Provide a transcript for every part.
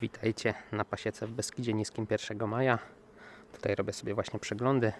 Witajcie na pasiece w Beskidzie Niskim 1 maja. Tutaj robię sobie właśnie przeglądy.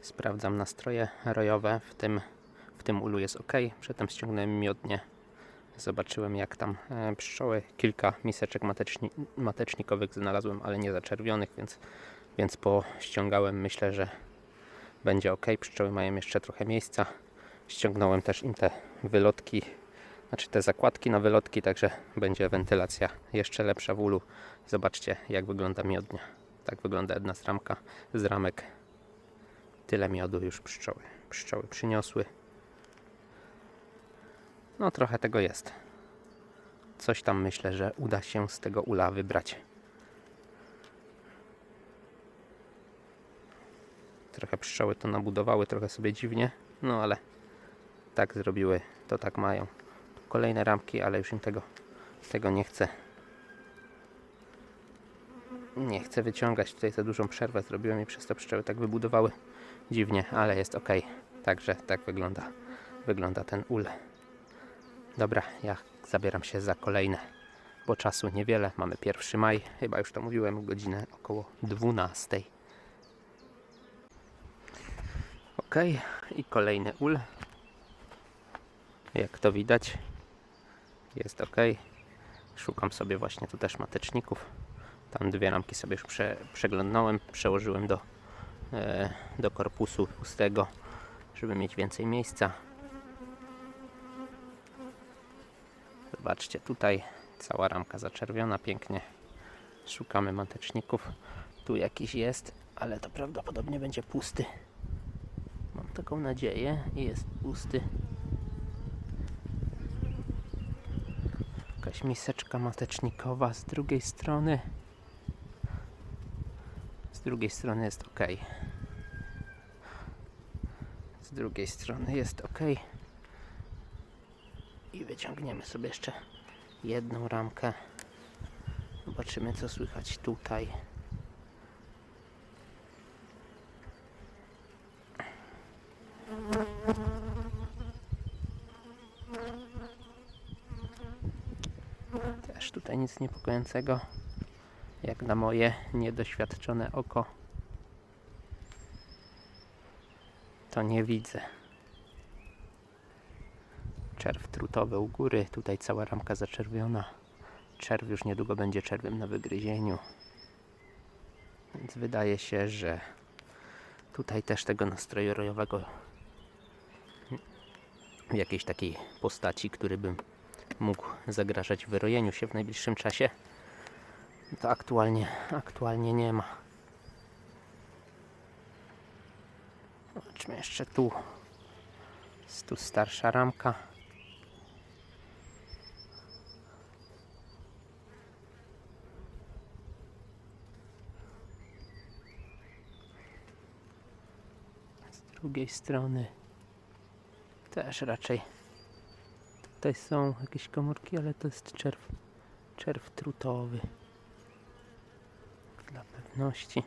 Sprawdzam nastroje rojowe. W tym, w tym ulu jest ok. Przedtem ściągnąłem miodnie. Zobaczyłem jak tam e, pszczoły. Kilka miseczek mateczni, matecznikowych znalazłem, ale nie zaczerwionych, więc, więc pościągałem. Myślę, że będzie ok. Pszczoły mają jeszcze trochę miejsca. Ściągnąłem też im te wylotki znaczy te zakładki na wylotki, także będzie wentylacja jeszcze lepsza w ulu. Zobaczcie jak wygląda miodnia. Tak wygląda jedna z ramka, z ramek. Tyle miodu już pszczoły. Pszczoły przyniosły. No trochę tego jest. Coś tam myślę, że uda się z tego ula wybrać. Trochę pszczoły to nabudowały, trochę sobie dziwnie, no ale tak zrobiły, to tak mają kolejne ramki, ale już im tego, tego nie chcę. Nie chcę wyciągać. Tutaj za dużą przerwę zrobiłem i przez to pszczoły tak wybudowały dziwnie, ale jest ok. Także tak wygląda, wygląda ten ul. Dobra, ja zabieram się za kolejne, bo czasu niewiele. Mamy 1 maj, chyba już to mówiłem, godzinę około 12. Ok, i kolejny ul. Jak to widać, jest ok. Szukam sobie właśnie tu też mateczników. Tam dwie ramki sobie już prze, przeglądnąłem, przełożyłem do, e, do korpusu pustego, żeby mieć więcej miejsca. Zobaczcie, tutaj cała ramka zaczerwiona pięknie. Szukamy mateczników. Tu jakiś jest, ale to prawdopodobnie będzie pusty. Mam taką nadzieję jest pusty. Jakaś miseczka matecznikowa z drugiej strony. Z drugiej strony jest ok. Z drugiej strony jest ok. I wyciągniemy sobie jeszcze jedną ramkę. Zobaczymy co słychać tutaj. Też tutaj nic niepokojącego, jak na moje niedoświadczone oko. To nie widzę. Czerw trutowy u góry, tutaj cała ramka zaczerwiona. Czerw już niedługo będzie czerwem na wygryzieniu. Więc wydaje się, że tutaj też tego nastroju rojowego w jakiejś takiej postaci, który bym mógł zagrażać wyrojeniu się w najbliższym czasie, to aktualnie, aktualnie nie ma. Zobaczmy jeszcze tu. Jest tu starsza ramka. Z drugiej strony też raczej Tutaj są jakieś komórki, ale to jest czerw, czerw trutowy. Dla pewności.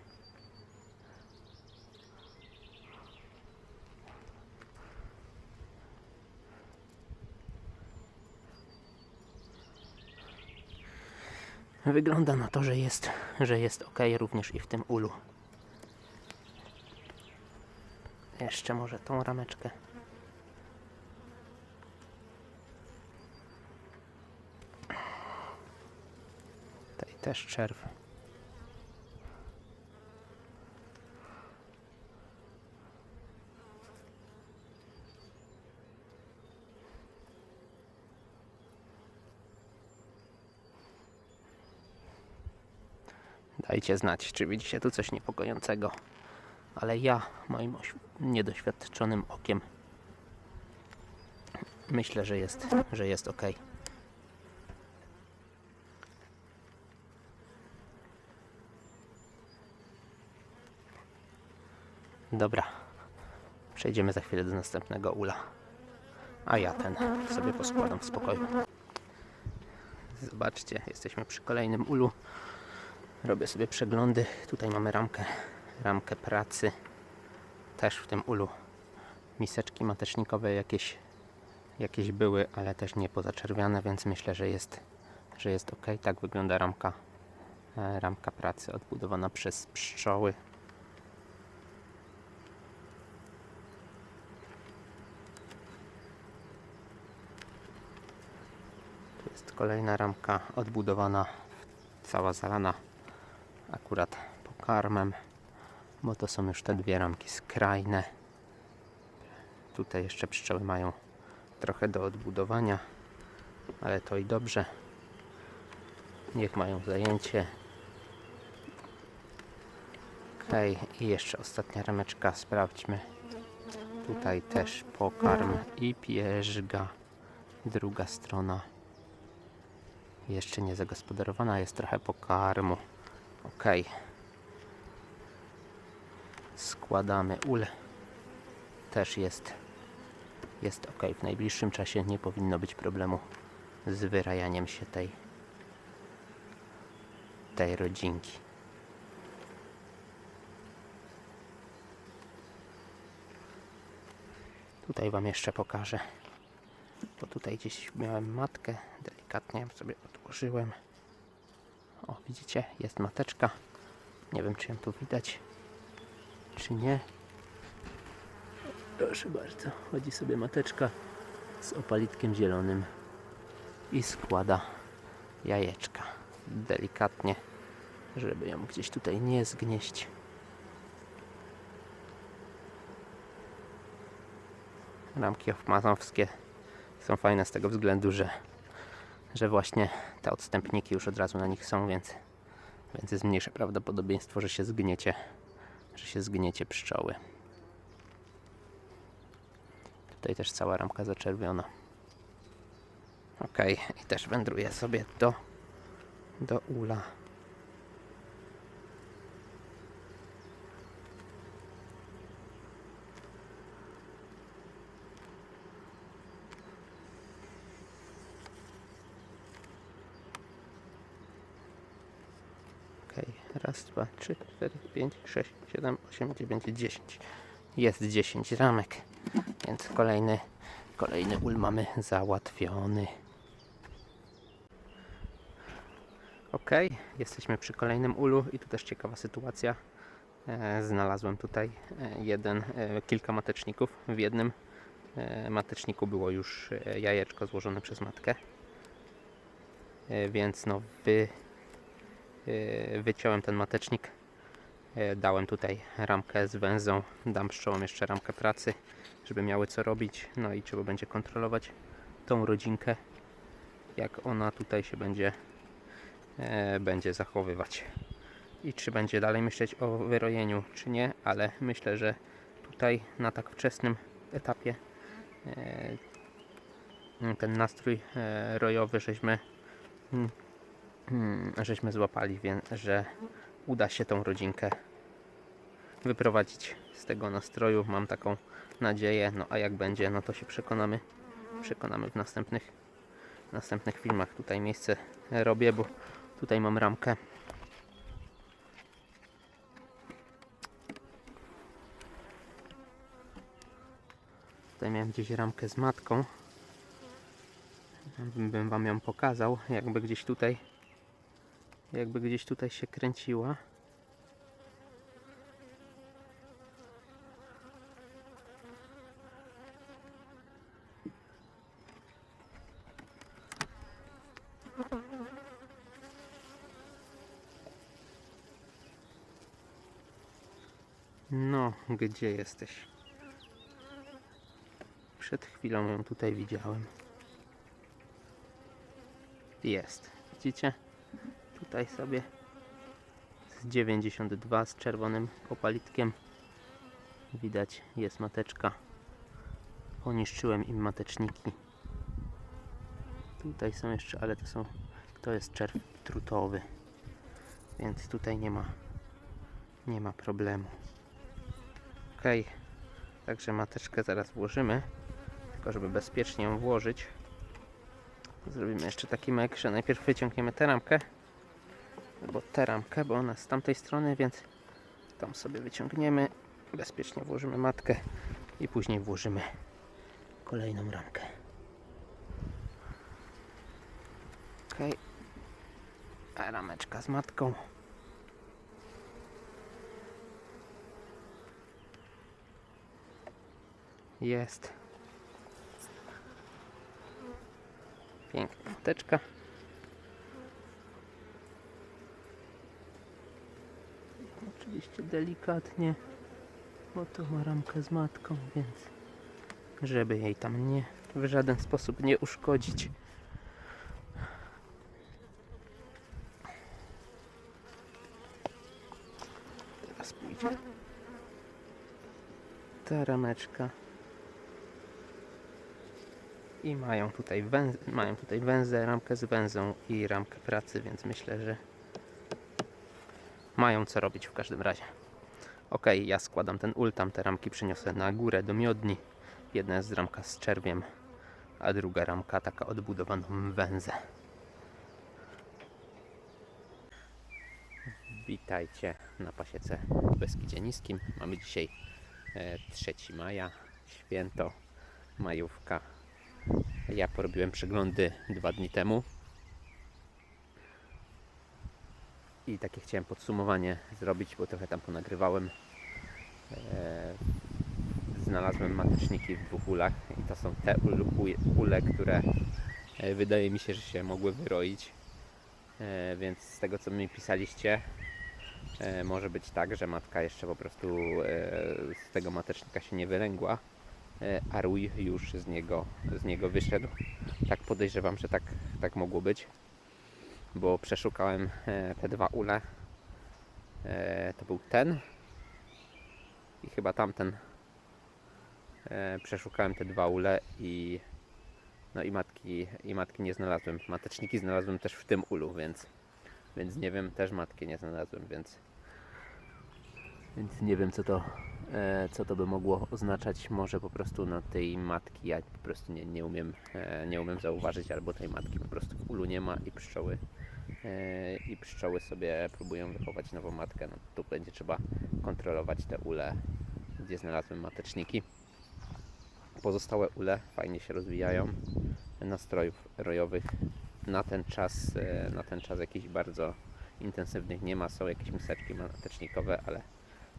Wygląda na to, że jest, że jest ok również i w tym ulu. Jeszcze może tą rameczkę. Też czerw. Dajcie znać, czy widzicie tu coś niepokojącego. Ale ja, moim oś- niedoświadczonym okiem, myślę, że jest, że jest ok. Dobra. Przejdziemy za chwilę do następnego ula. A ja ten sobie poskładam w spokoju. Zobaczcie, jesteśmy przy kolejnym ulu. Robię sobie przeglądy. Tutaj mamy ramkę, ramkę pracy. Też w tym ulu. Miseczki matecznikowe jakieś, jakieś były, ale też nie pozaczerwiane, więc myślę, że jest, że jest ok. Tak wygląda ramka E, Ramka pracy odbudowana przez pszczoły. Jest kolejna ramka odbudowana, cała zalana akurat pokarmem, bo to są już te dwie ramki skrajne. Tutaj jeszcze pszczoły mają trochę do odbudowania, ale to i dobrze. Niech mają zajęcie. Okej, i jeszcze ostatnia rameczka, sprawdźmy. Tutaj też pokarm i pierzga. Druga strona. Jeszcze nie zagospodarowana, jest trochę pokarmu. Okej. Składamy ul. Też jest jest ok. W najbliższym czasie nie powinno być problemu z wyrajaniem się tej tej rodzinki. Tutaj Wam jeszcze pokażę, bo tutaj gdzieś miałem matkę, delikatnie sobie odłożyłem. O, widzicie, jest mateczka. Nie wiem, czy ją tu widać, czy nie. Proszę bardzo, chodzi sobie mateczka z opalitkiem zielonym i składa jajeczka delikatnie, żeby ją gdzieś tutaj nie zgnieść. Ramki hoffmanowskie są fajne z tego względu, że, że właśnie te odstępniki już od razu na nich są, więc, więc jest mniejsze prawdopodobieństwo, że się zgniecie, że się zgniecie pszczoły. Tutaj też cała ramka zaczerwiona. Ok, i też wędruję sobie do, do ula. Ok, raz, dwa, trzy, cztery, pięć, sześć, siedem, osiem, dziewięć, dziesięć. Jest 10 ramek, więc kolejny, kolejny ul mamy załatwiony. Ok, jesteśmy przy kolejnym ulu i tu też ciekawa sytuacja. E, znalazłem tutaj e, jeden, e, kilka mateczników. W jednym mateczniku było już jajeczko złożone przez matkę. Więc no wy, wyciąłem ten matecznik E, Dałem tutaj ramkę z węzą, dam pszczołom jeszcze ramkę pracy, żeby miały co robić. No i trzeba będzie kontrolować tą rodzinkę, jak ona tutaj się będzie, e, będzie zachowywać. I czy będzie dalej myśleć o wyrojeniu, czy nie, ale myślę, że tutaj na tak wczesnym etapie e, ten nastrój e, rojowy żeśmy, mm, żeśmy złapali, więc że uda się tą rodzinkę wyprowadzić z tego nastroju. Mam taką nadzieję. No a jak będzie, no to się przekonamy. Przekonamy w następnych, następnych filmach. Tutaj miejsce robię, bo tutaj mam ramkę. Tutaj miałem gdzieś ramkę z matką. Bym wam ją pokazał, jakby gdzieś tutaj jakby gdzieś tutaj się kręciła. No, gdzie jesteś? Przed chwilą ją tutaj widziałem. Jest. Widzicie? Tutaj sobie z 92 z czerwonym opalitkiem. Widać, jest mateczka. Poniszczyłem im mateczniki. Tutaj są jeszcze, ale to są, to jest czerw trutowy. Więc tutaj nie ma, nie ma problemu. Ok, także mateczkę zaraz włożymy. Tylko żeby bezpiecznie ją włożyć. Zrobimy jeszcze taki mek, że najpierw wyciągniemy tę ramkę albo tę ramkę, bo ona jest z tamtej strony, więc tą sobie wyciągniemy, bezpiecznie włożymy matkę i później włożymy kolejną ramkę. Ok, rameczka z matką. Jest. Piękna mateczka. Oczywiście delikatnie, bo to ma ramkę z matką, więc żeby jej tam nie w żaden sposób nie uszkodzić. Teraz pójdzie ta rameczka. I mają tutaj, mają tutaj węzę, ramkę z węzą i ramkę pracy, więc myślę, że mają co robić w każdym razie. Ok, ja składam ten ul, tam te ramki przyniosę na górę do miodni. Jedna jest ramka z czerwiem, a druga ramka taka odbudowaną węzę. Witajcie na pasiece w Beskidzie Niskim. Mamy dzisiaj e, 3 maja, święto, majówka. Ja porobiłem przeglądy dwa dni temu. I takie chciałem podsumowanie zrobić, bo trochę tam ponagrywałem. E, znalazłem mateczniki w dwóch ulach i to są te ule, które e, wydaje mi się, że się mogły wyroić. E, więc z tego co mi pisaliście, może być tak, że matka jeszcze po prostu z tego matecznika się nie wylęgła, a rój już z niego, z niego wyszedł. Tak podejrzewam, że tak, tak mogło być, bo przeszukałem e, te dwa ule. E, to był ten i chyba tamten. E, przeszukałem te dwa ule i no i matki, i matki nie znalazłem. Mateczniki znalazłem też w tym ulu, więc, więc nie wiem, też matki nie znalazłem, więc więc nie wiem co to, co to by mogło oznaczać. Może po prostu na tej matki ja po prostu nie, nie, umiem, nie umiem zauważyć, albo tej matki po prostu w ulu nie ma i pszczoły i pszczoły sobie próbują wychować nową matkę. No, tu będzie trzeba kontrolować te ule, gdzie znalazłem mateczniki. Pozostałe ule fajnie się rozwijają. Nastrojów rojowych na ten czas, e, na ten czas jakichś bardzo intensywnych nie ma. Są jakieś miseczki matecznikowe, ale,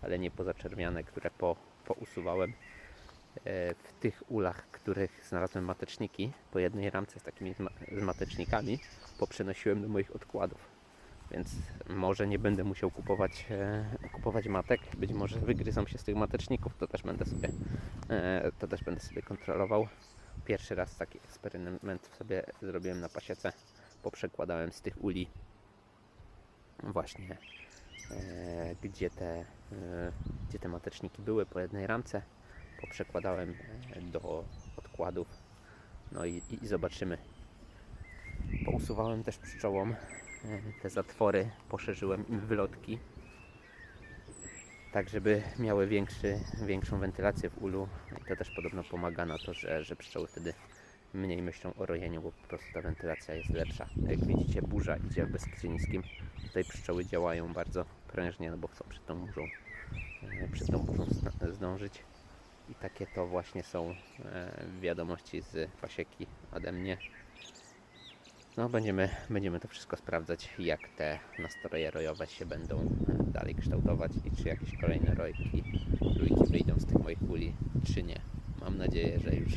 ale nie pozaczerwiane, które po, pousuwałem. E, W tych ulach, których znalazłem mateczniki, po jednej ramce z takimi z ma- z matecznikami, poprzenosiłem do moich odkładów. Więc może nie będę musiał kupować, e, kupować matek. Być może wygryzą się z tych mateczników. To też będę sobie, e, to też będę sobie kontrolował. Pierwszy raz taki eksperyment sobie zrobiłem na pasiece. Poprzekładałem z tych uli właśnie gdzie, te, gdzie te mateczniki były po jednej ramce. Poprzekładałem e, do odkładów. No i, i, zobaczymy. Pousuwałem też pszczołom e, te zatwory, poszerzyłem im wylotki, tak żeby miały większy, większą wentylację w ulu. I to też podobno pomaga na to, że, że pszczoły wtedy mniej myślą o rojeniu, bo po prostu ta wentylacja jest lepsza. Jak widzicie, burza idzie w Niskim. Tutaj pszczoły działają bardzo prężnie, no bo chcą przed tą burzą, e, przed tą burzą zdążyć. I takie to właśnie są e, wiadomości z pasieki ode mnie. No, będziemy, będziemy to wszystko sprawdzać, jak te nastroje rojowe się będą e, dalej kształtować i czy jakieś kolejne rojki, rójki wyjdą z tych moich uli, czy nie. Mam nadzieję, że już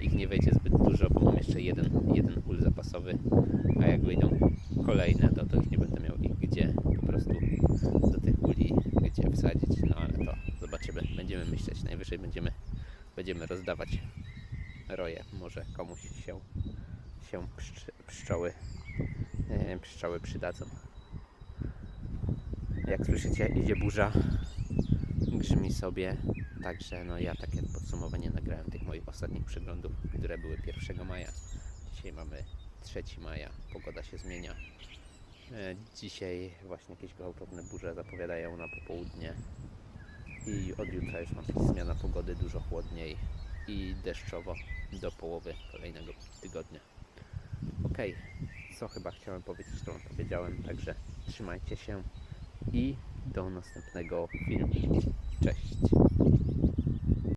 ich nie wejdzie zbyt dużo, bo mam jeszcze jeden, jeden ul zapasowy, a jak wyjdą kolejne, to, to już nie będę miał ich gdzie po prostu do tych uli gdzie wsadzić. No ale to zobaczymy, będziemy myśleć, najwyżej będziemy, będziemy rozdawać roje, może komuś się się pszcz- pszczoły, e, pszczoły przydadzą. Jak słyszycie, idzie burza, grzmi sobie. Także no ja takie podsumowanie nagrałem tych moich ostatnich przeglądów, które były 1 maja. Dzisiaj mamy 3 maja, pogoda się zmienia. E, Dzisiaj właśnie jakieś gwałtowne burze zapowiadają na popołudnie i od jutra już ma być zmiana pogody dużo chłodniej i deszczowo do połowy kolejnego tygodnia. Okej, co chyba chciałem powiedzieć, to powiedziałem, także trzymajcie się i do następnego filmu. Cześć!